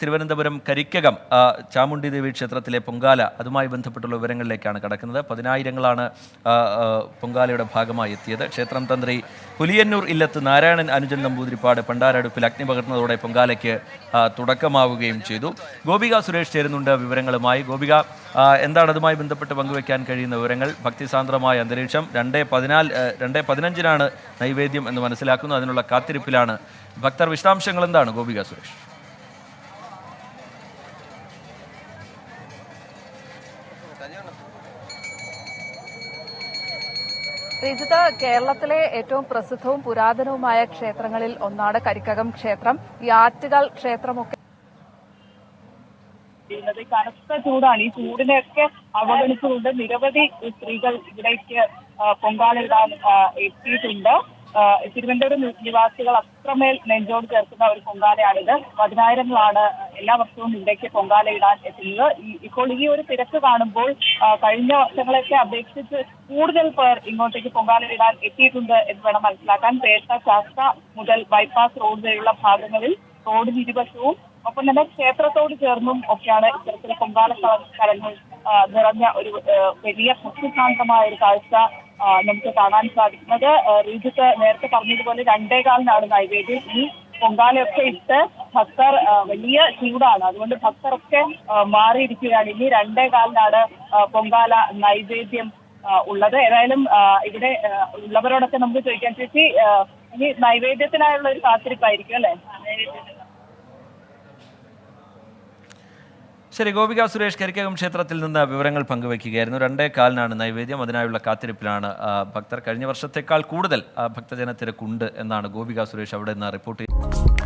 തിരുവനന്തപുരം കരിക്കകം ചാമുണ്ടി ദേവി ക്ഷേത്രത്തിലെ പൊങ്കാല അതുമായി ബന്ധപ്പെട്ടുള്ള വിവരങ്ങളിലേക്കാണ് കടക്കുന്നത്. പതിനായിരങ്ങളാണ് പൊങ്കാലയുടെ ഭാഗമായി എത്തിയത്. ക്ഷേത്രം തന്ത്രി പുലിയന്നൂർ ഇല്ലത്ത് നാരായണൻ അനുജൻ നമ്പൂതിരിപ്പാട് പണ്ടാരടുപ്പിൽ അഗ്നി പകർന്നതോടെ പൊങ്കാലയ്ക്ക് തുടക്കമാവുകയും ചെയ്തു. ഗോപിക സുരേഷ് ചേരുന്നുണ്ട് വിവരങ്ങളുമായി. ഗോപിക എന്താണ് അതുമായി ബന്ധപ്പെട്ട് പങ്കുവയ്ക്കാൻ കഴിയുന്ന വിവരങ്ങൾ? ഭക്തിസാന്ദ്രമായ അന്തരീക്ഷം. രണ്ടേ പതിനാല് രണ്ടേ പതിനഞ്ചിനാണ് നൈവേദ്യം എന്ന് മനസ്സിലാക്കുന്നു. അതിനുള്ള കാത്തിരിപ്പിലാണ്. ഭക്തർ വിശദാംശങ്ങൾ എന്താണ് ഗോപിക സുരേഷ്? ശ്രീജിത്ത് കേരളത്തിലെ ഏറ്റവും പ്രസിദ്ധവും പുരാതനവുമായ ക്ഷേത്രങ്ങളിൽ ഒന്നാണ് കരിക്കകം ക്ഷേത്രം. ഈ ആറ്റുകൾ ക്ഷേത്രമൊക്കെ കനത്ത ചൂടാണ്. ഈ ചൂടിനെയൊക്കെ അവഗണിച്ചുകൊണ്ട് നിരവധി സ്ത്രീകൾ ഇവിടേക്ക് പൊങ്കാലിടാൻ എത്തിയിട്ടുണ്ട്. തിരുവനന്തപുരം നിവാസികൾ അത്രമേൽ നെഞ്ചോട് ചേർക്കുന്ന ഒരു പൊങ്കാലയാണിത്. പതിനായിരങ്ങളാണ് എല്ലാ വർഷവും ഇന്ത്യയ്ക്ക് പൊങ്കാല ഇടാൻ എത്തുന്നത് ഇപ്പോൾ ഈ ഒരു തിരക്ക് കാണുമ്പോൾ കഴിഞ്ഞ വർഷങ്ങളെയൊക്കെ അപേക്ഷിച്ച് കൂടുതൽ പേർ ഇങ്ങോട്ടേക്ക് പൊങ്കാലയിടാൻ എത്തിയിട്ടുണ്ട് എന്ന് വേണം മനസ്സിലാക്കാൻ. പേട്ട ശാസ്ത്ര മുതൽ ബൈപ്പാസ് റോഡ് വരെയുള്ള ഭാഗങ്ങളിൽ റോഡിന് ഇരുവശവും ഒപ്പം തന്നെ ക്ഷേത്രത്തോട് ചേർന്നും ഒക്കെയാണ് ഇത്തരത്തിൽ പൊങ്കാല സ്ഥലങ്ങൾ നിറഞ്ഞ ഒരു വലിയ ഭക്തിശാന്തമായ ഒരു കാഴ്ച നമുക്ക് കാണാൻ സാധിക്കുന്നത്. രീതിക്ക് നേരത്തെ പറഞ്ഞതുപോലെ രണ്ടേകാലിനാണ് നൈവേദ്യം. ഈ പൊങ്കാലയൊക്കെ ഇട്ട് ഭക്തർ വലിയ ചൂടാണ്. അതുകൊണ്ട് ഭക്തരൊക്കെ മാറിയിരിക്കുകയാണ്. ഇനി രണ്ടേ കാലിനാണ് പൊങ്കാല നൈവേദ്യം ഉള്ളത്. ഏതായാലും ഇവിടെ ഉള്ളവരോടൊക്കെ നമുക്ക് ചോദിക്കാൻ ചേച്ചി ഇനി നൈവേദ്യത്തിനായുള്ള ഒരു കാത്തിരിപ്പായിരിക്കും അല്ലേ? ശരി ഗോപിക സുരേഷ് കരിക്കകം ക്ഷേത്രത്തിൽ നിന്ന് വിവരങ്ങൾ പങ്കുവയ്ക്കുകയായിരുന്നു. രണ്ടേ കാലിനാണ് നൈവേദ്യം. അതിനായുള്ള കാത്തിരിപ്പിലാണ് ഭക്തർ. കഴിഞ്ഞ വർഷത്തേക്കാൾ കൂടുതൽ ഭക്തജനത്തിരക്കുണ്ട് ഭക്തജന തിരക്കുണ്ട് എന്നാണ് ഗോപിക സുരേഷ് അവിടെ നിന്ന് റിപ്പോർട്ട് ചെയ്തത്.